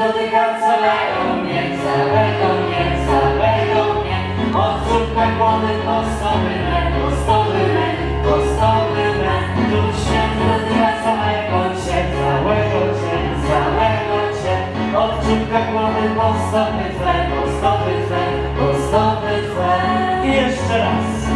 dotyka całego mnie, całego mnie, całego mnie. Odwrót na głowy, osoby me, osoby me, osoby me. Czuć się dotyka całego cię, całego cię, całego cię. Odwrót na głowy, osoby me, osoby me, osoby me. I jeszcze raz.